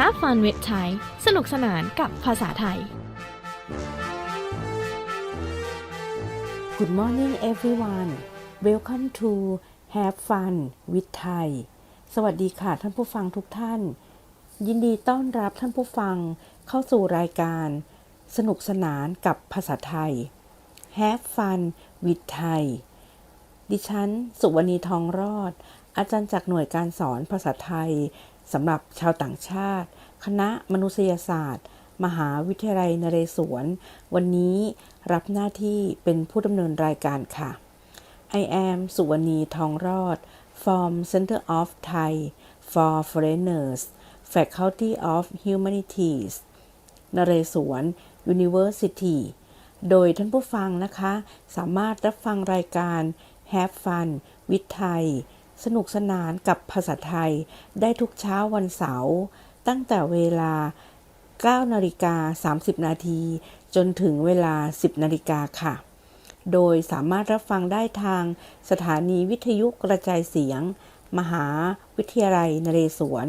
Have fun with Thai สนุกสนานกับภาษาไทย Good morning everyone Welcome to Have Fun with Thai สวัสดีค่ะท่านผู้ฟังทุกท่าน ยินดีต้อนรับท่านผู้ฟังเข้าสู่รายการ สนุกสนานกับภาษาไทย Have Fun with Thai ดิฉัน สุวรรณีทองรอด อาจารย์จากหน่วยการสอนภาษาไทย สำหรับชาวต่างชาติ คณะมนุษยศาสตร์ มหาวิทยาลัยนเรศวร วันนี้รับหน้าที่เป็นผู้ดำเนินรายการค่ะ I am สุวรรณีทองรอด from Center of Thai for Foreigners Faculty of Humanities นเรศวร University โดยท่านผู้ฟังนะคะ สามารถรับฟังรายการ Have Fun with Thai สนุกสนานกับภาษาไทยได้ทุกเช้าวันเสาร์ตั้งแต่เวลา 9 นาฬิกา 30 นาทีจนถึงเวลา 10 นาฬิกาค่ะ โดยสามารถรับฟังได้ทางสถานีวิทยุกระจายเสียง มหาวิทยาลัยนเรศวร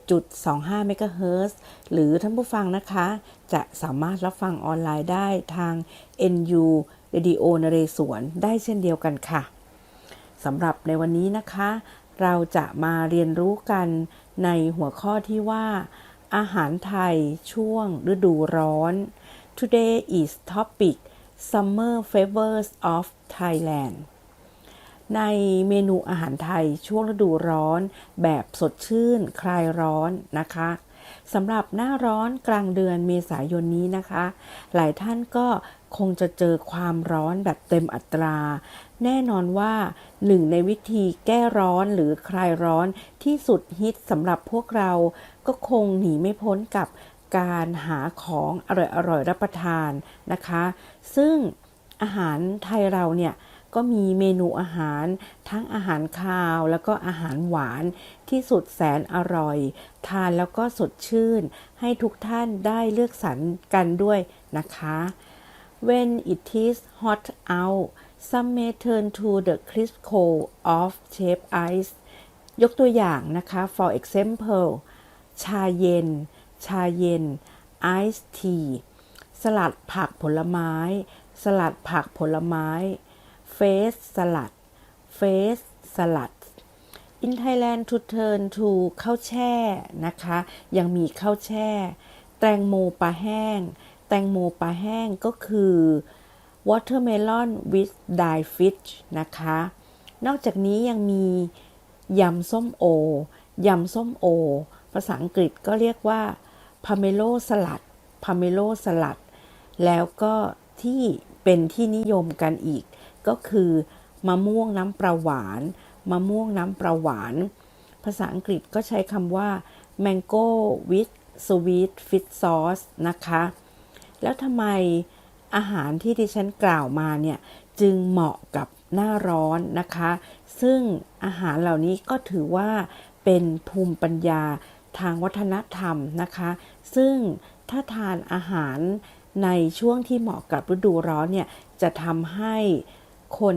107.25 เมกะเฮิรตซ์หรือท่านผู้ฟังนะคะ จะสามารถรับฟังออนไลน์ได้ทาง NU Radio นเรศวรได้เช่นเดียวกันค่ะ สำหรับในวันนี้นะคะ เราจะมาเรียนรู้กันในหัวข้อที่ว่า อาหารไทยช่วงฤดูร้อน Today is topic Summer flavors of Thailand ในเมนูอาหารไทยช่วงฤดูร้อนแบบสดชื่นคลายร้อนนะคะสำหรับหน้าร้อนกลางเดือนเมษายนนี้นะคะ หลายท่านก็ คงจะเจอความร้อนแบบเต็มอัตรา แน่นอนว่าหนึ่งในวิธีแก้ร้อนหรือคลายร้อนที่สุดฮิตสำหรับพวกเรา ก็คงหนีไม่พ้นกับการหาของอร่อยๆรับประทานนะคะ ซึ่งอาหารไทยเราเนี่ยก็มีเมนูอาหารทั้งอาหารคาวแล้วก็อาหารหวานที่สุดแสนอร่อย ทานแล้วก็สดชื่น ให้ทุกท่านได้เลือกสรรกันด้วยนะคะ When it is hot out some may turn to the crisp cold of shaved ice ยกตัวอย่างนะคะ for example ชาเย็น ชาเย็น ice tea สลัดผักผลไม้ สลัดผักผลไม้ face สลัด face สลัด in Thailand to turn to ข้าวแช่นะคะ ยังมีข้าวแช่ แตงโมปลาแห้ง ตงโมปลาแห้งก็คือ watermelon with dried fish นะคะ นอกจากนี้ยังมียำส้มโอยำส้มโอ ภาษาอังกฤษก็เรียกว่า pomelo สลัด pomelo สลัด แล้วก็ที่เป็นที่นิยมกันอีก ก็คือ มะม่วงน้ำปลาหวาน มะม่วงน้ำปลาหวาน ภาษาอังกฤษก็ใช้คำว่า mango with sweet fish sauce นะคะ แล้วทำไมอาหารที่ดิฉันกล่าวมาเนี่ยจึงเหมาะกับหน้าร้อนนะคะ ซึ่งอาหารเหล่านี้ก็ถือว่าเป็นภูมิปัญญาทางวัฒนธรรมนะคะ ซึ่งถ้าทานอาหารในช่วงที่เหมาะกับฤดูร้อนเนี่ยจะทำให้คน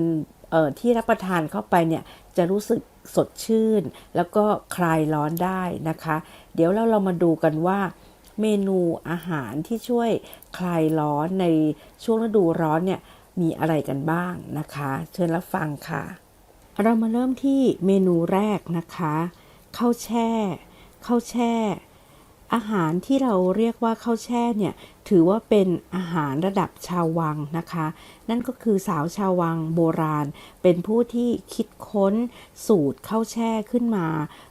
ที่รับประทานเข้าไปเนี่ยจะรู้สึกสดชื่น แล้วก็คลายร้อนได้นะคะ เดี๋ยวเราเรามาดูกันว่า เมนูอาหารที่ช่วยคลายร้อนในช่วงฤดูร้อนเนี่ยมีอะไรกันบ้างนะคะ เชิญรับฟังค่ะ เรามาเริ่มที่เมนูแรกนะคะข้าวแช่ข้าวแช่ อาหารที่เราเรียกว่าข้าวแช่เนี่ยถือว่าเป็นอาหารระดับชาววังนะคะ นั่นก็คือสาวชาววังโบราณ เป็นผู้ที่คิดค้นสูตรข้าวแช่ขึ้นมา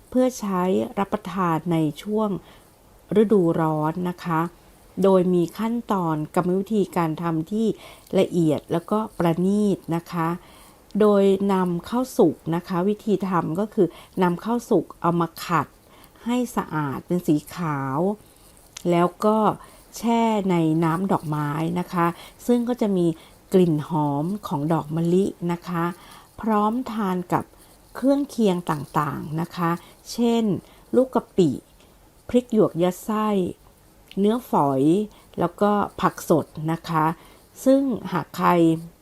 เพื่อใช้รับประทานในช่วง ฤดูร้อนนะคะ โดยมีขั้นตอนกรรมวิธีการทำที่ละเอียดแล้วก็ประณีตนะคะ โดยนำข้าวสุกนะคะ วิธีทำก็คือนำข้าวสุกเอามาขัด ให้สะอาดเป็นสีขาว แล้วก็แช่ในน้ำดอกไม้นะคะ ซึ่งก็จะมีกลิ่นหอมของดอกมะลินะคะ พร้อมทานกับเครื่องเคียงต่างๆนะคะ เช่น ลูกกะปิ พริกหยวกยัดไส้ เนื้อฝอย แล้วก็ผักสดนะคะ ซึ่งหากใคร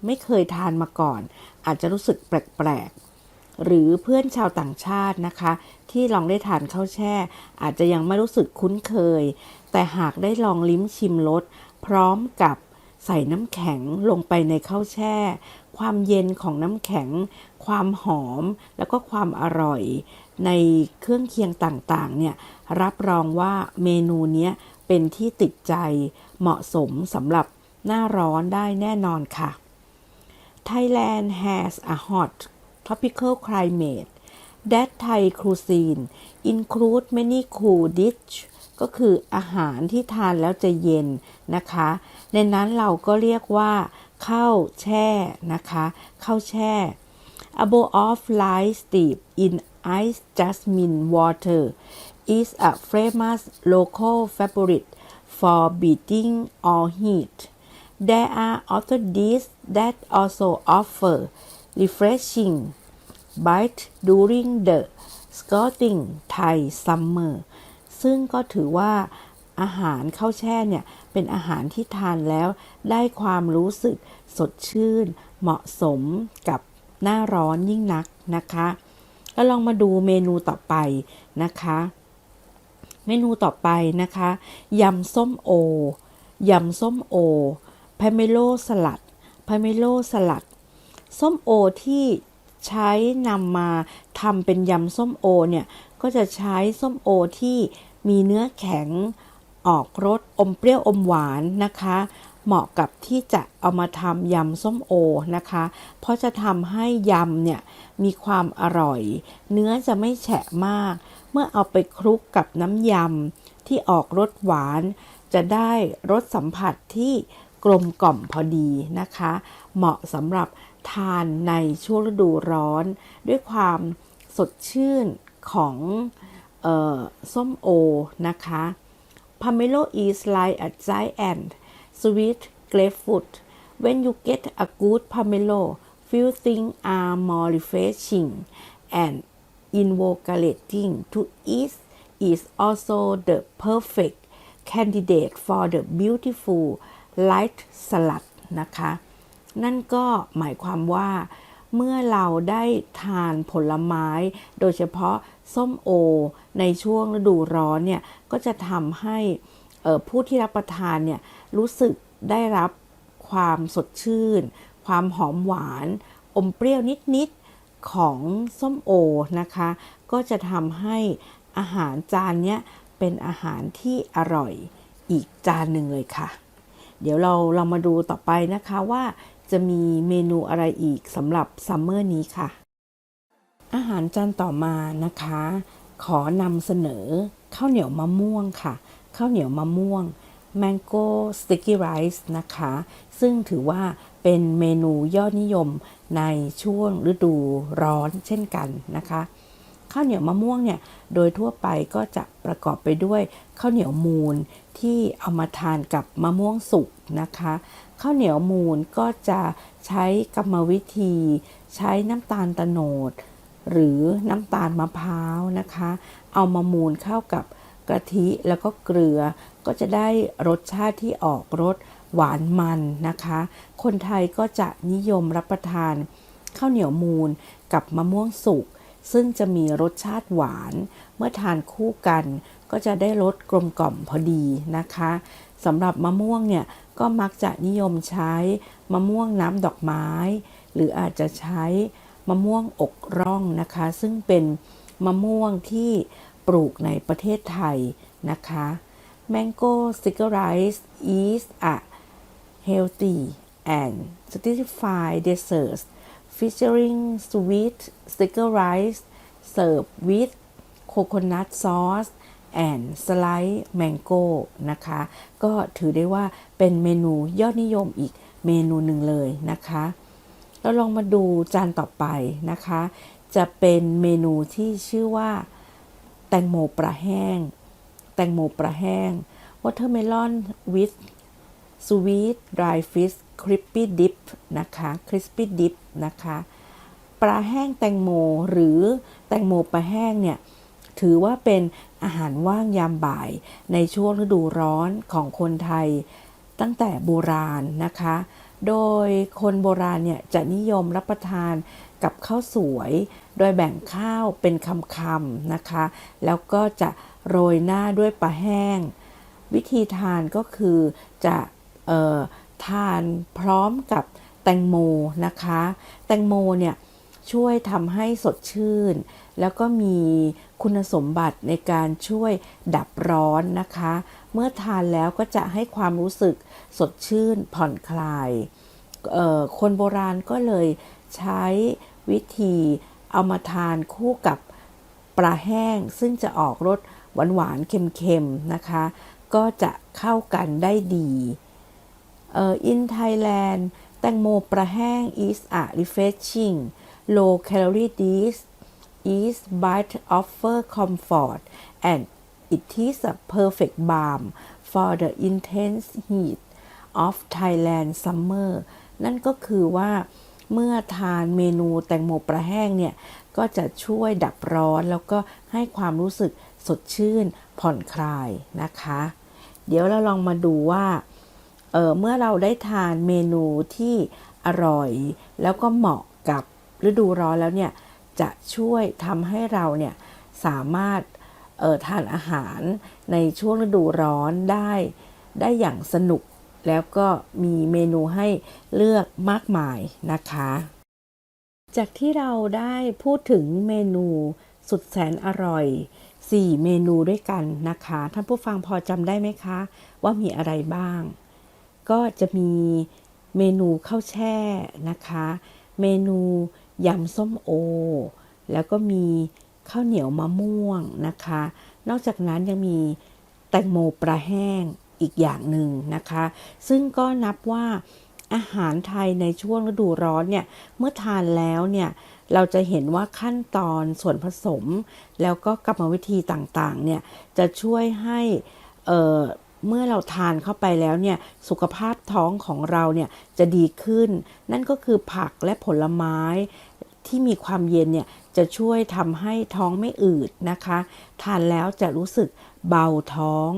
ไม่เคยทานมาก่อน อาจจะรู้สึกแปลกๆ หรือเพื่อนชาวต่างชาตินะคะ ที่ลองได้ทานข้าวแช่ อาจจะยังไม่รู้สึกคุ้นเคย แต่หากได้ลองลิ้มชิมรสพร้อมกับใส่น้ำแข็งลงไปในข้าวแช่ ความเย็นของน้ำแข็ง ความหอมแล้วก็ความอร่อย ในเครื่องเคียงต่างๆ เนี่ย รับรองว่าเมนูนี้เป็นที่ติดใจเหมาะสมสำหรับหน้าร้อนได้แน่นอนค่ะ Thailand has a hot tropical climate that Thai cuisine include many cool dish ก็คืออาหารที่ทานแล้วจะเย็นนะคะ ในนั้นเราก็เรียกว่าข้าวแช่นะคะข้าวแช่ A bowl of rice steeped in ice jasmine water is a famous local favorite for beating all heat. There are other dishes that also offer refreshing bite during the scorching Thai summer ซึ่งก็ถือว่าอาหารข้าวแช่เนี่ย เป็นอาหารที่ทานแล้วได้ความรู้สึกสดชื่น เหมาะสมกับหน้าร้อนยิ่งนักนะคะแล้วลองมาดูเมนูต่อไปนะคะ เมนูต่อไปนะคะยำส้มโอยำส้มโอพาเมโลสลัดพาเมโลสลัด ส้มโอที่ใช้นำมาทำเป็นยำส้มโอเนี่ยก็จะใช้ส้มโอที่มีเนื้อแข็งออกรสอมเปรี้ยวอมหวานนะคะ เหมาะกับที่จะเอามาทำยำส้มโอนะคะ เพราะจะทำให้ยำเนี่ยมีความอร่อย เนื้อจะไม่แฉะมาก เมื่อเอาไปคลุกกับน้ำยำที่ออกรสหวาน จะได้รสสัมผัสที่กลมกล่อมพอดีนะคะ เหมาะสำหรับทานในช่วงฤดูร้อน ด้วยความสดชื่นของออส้มโอนะคะ Pomelo is like a giant sweet grapefruit. When you get a good pomelo, few things are more refreshing and invigorating to eat is also the perfect candidate for the beautiful light salad นะคะ นั่นก็หมายความว่า เมื่อเราได้ทานผลไม้ โดยเฉพาะส้มโอ ในช่วงฤดูร้อนเนี่ย ก็จะทำให้ผู้ที่รับประทานเนี่ย รู้สึกได้รับความสดชื่น ความหอมหวาน อมเปรี้ยวนิด ๆ ของส้มโอนะคะ ก็จะทำให้อาหารจานนี้เป็นอาหารที่อร่อยอีกจานหนึ่งเลยค่ะ เดี๋ยวเราเรามาดูต่อไปนะคะว่าจะมีเมนูอะไรอีกสำหรับซัมเมอร์นี้ค่ะ อาหารจานต่อมานะคะ ขอนำเสนอข้าวเหนียวมะม่วงค่ะ ข้าวเหนียวมะม่วง Mango Sticky Rice นะคะ ซึ่งถือว่าเป็นเมนูยอดนิยมในช่วงฤดูร้อนเช่นกันนะคะ ข้าวเหนียวมะม่วงเนี่ย โดยทั่วไปก็จะประกอบไปด้วยข้าวเหนียวมูนที่เอามาทานกับมะม่วงสุกนะคะ ข้าวเหนียวมูนก็จะใช้กรรมวิธี ใช้น้ำตาลตะโนด หรือน้ำตาลมะพร้าวนะคะ เอามามูนเข้ากับ กะทิแล้วก็เกลือ ก็จะได้รสชาติที่ออกรสหวานมันนะคะ คนไทยก็จะนิยมรับประทานข้าวเหนียวมูนกับมะม่วงสุกซึ่งจะมีรสชาติหวาน เมื่อทานคู่กัน ก็จะได้รสกลมกล่อมพอดีนะคะสำหรับมะม่วงเนี่ยก็มักจะนิยมใช้มะม่วงน้ำดอกไม้ หรืออาจจะใช้มะม่วงอกร่องนะคะ ซึ่งเป็นมะม่วงที่ ปลูกในประเทศไทยนะคะ Mango sticker i c e is a healthy and satisfying dessert featuring sweet sticker rice served with coconut sauce and sliced mango นะคะ ก็ถือได้ว่าเป็นเมนูยอดนิยมอีกเมนูหนึ่งเลยนะคะเราลองมาดูจานต่อไปนะคะ จะเป็นเมนูที่ชื่อว่า แตงโมปลาแห้ง แตงโมปลาแห้ง watermelon with sweet dry fish crispy dip นะคะ crispy dip นะคะปลาแห้งแตงโมหรือแตงโมปลาแห้งเนี่ยถือว่าเป็นอาหารว่างยามบ่ายในช่วงฤดูร้อนของคนไทย ตั้งแต่โบราณนะคะ โดยคนโบราณเนี่ยจะนิยมรับประทานกับข้าวสวย โดยแบ่งข้าวเป็นคำๆนะคะ แล้วก็จะโรยหน้าด้วยปลาแห้ง วิธีทานก็คือจะเอ่อทานพร้อมกับแตงโมนะคะ แตงโมเนี่ยช่วยทำให้สดชื่น แล้วก็มีคุณสมบัติในการช่วยดับร้อนนะคะ เมื่อทานแล้วก็จะให้ความรู้สึกสดชื่นผ่อนคลาย คนโบราณก็เลยใช้วิธีเอามาทานคู่กับปลาแห้ง ซึ่งจะออกรสหวานๆเค็มๆนะคะ ก็จะเข้ากันได้ดีอ่อ in Thailand แตงโมปลาแห้ง is a refreshing low calorie dish is but offer comfort and it is a perfect balm for the intense heat of Thailand summer นั่นก็คือว่าเมื่อทานเมนูแตงโมปลาแห้งเนี่ย ก็จะช่วยดับร้อนแล้วก็ให้ความรู้สึกสดชื่นผ่อนคลายนะคะ เดี๋ยวเราลองมาดูว่าเออเมื่อเราได้ทานเมนูที่อร่อย แล้วก็เหมาะกับฤดูร้อนแล้วเนี่ย จะช่วยทำให้เราเนี่ยสามารถเออทานอาหารในช่วงฤดูร้อนได้ได้อย่างสนุก แล้วก็มีเมนูให้เลือกมากมายนะคะ จากที่เราได้พูดถึงเมนูสุดแสนอร่อย 4 เมนูด้วยกันนะคะ ท่านผู้ฟังพอจำได้ไหมคะ ว่ามีอะไรบ้าง ก็จะมีเมนูข้าวแช่นะคะ เมนู ยำส้มโอ แล้วก็มีข้าวเหนียวมะม่วงนะคะ นอกจากนั้นยังมีแตงโมปลาแห้งอีกอย่างหนึ่งนะคะ ซึ่งก็นับว่าอาหารไทยในช่วงฤดูร้อนเนี่ยเมื่อทานแล้วเนี่ยเราจะเห็นว่าขั้นตอนส่วนผสม แล้วก็กรรมวิธีต่างๆเนี่ยจะช่วยให้เเมื่อเราทานเข้าไปแล้วเนี่ยสุขภาพท้องของเราเนี่ยจะดีขึ้น นั่นก็คือผักและผลไม้ ที่มีความเย็นเนี่ยจะช่วยทำให้ท้องไม่อืดนะคะ ทานแล้วจะรู้สึกเบาท้อง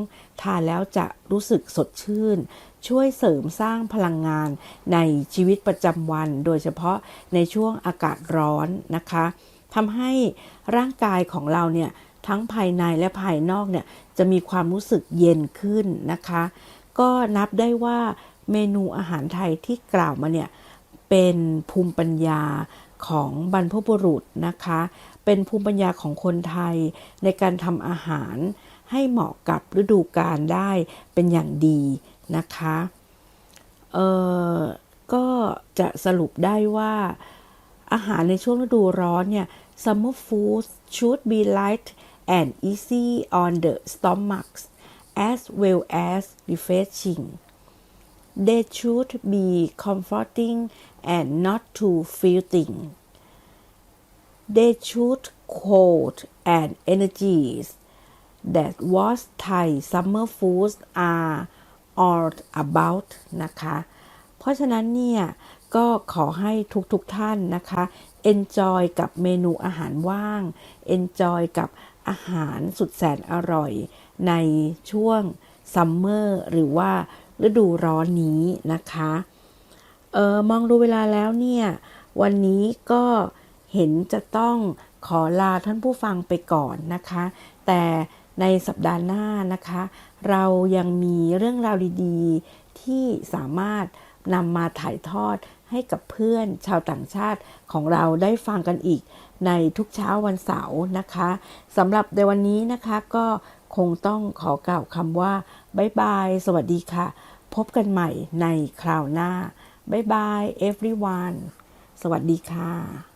ทานแล้วจะรู้สึกสดชื่น ช่วยเสริมสร้างพลังงานในชีวิตประจำวัน โดยเฉพาะในช่วงอากาศร้อนนะคะทำให้ร่างกายของเราเนี่ยทั้งภายในและภายนอกเนี่ยจะมีความรู้สึกเย็นขึ้นนะคะ ก็นับได้ว่าเมนูอาหารไทยที่กล่าวมาเนี่ยเป็นภูมิปัญญา ของบรรพบุรุษนะคะ เป็นภูมิปัญญาของคนไทยในการทำอาหารให้เหมาะกับฤดูกาลได้เป็นอย่างดีนะคะเออก็จะสรุปได้ว่า อาหารในช่วงฤดูร้อนเนี่ย summer food should be light and easy on the stomach as well as refreshing they should be comforting and not too filling. They should hold and energies that what Thai summer foods are all about นะคะ เพราะฉะนั้นเนี่ย ก็ขอให้ทุกๆทท่านนะคะ enjoy กับเมนูอาหารว่าง enjoy กับอาหารสุดแสนอร่อยในช่วงซัมเมอร์หรือว่า ฤดูร้อนนี้นะคะเออมองดูเวลาแล้วเนี่ย วันนี้ก็เห็นจะต้องขอลาท่านผู้ฟังไปก่อนนะคะ แต่ในสัปดาห์หน้านะคะ เรายังมีเรื่องราวดีๆ ที่สามารถ นำมาถ่ายทอดให้กับเพื่อนชาวต่างชาติของเราได้ฟังกันอีกในทุกเช้าวันเสาร์นะคะสำหรับในวันนี้นะคะก็คงต้องขอกล่าวคำว่าบ๊ายบาย สวัสดีค่ะ พบกันใหม่ในคราวหน้าบ๊ายบาย everyone สวัสดีค่ะ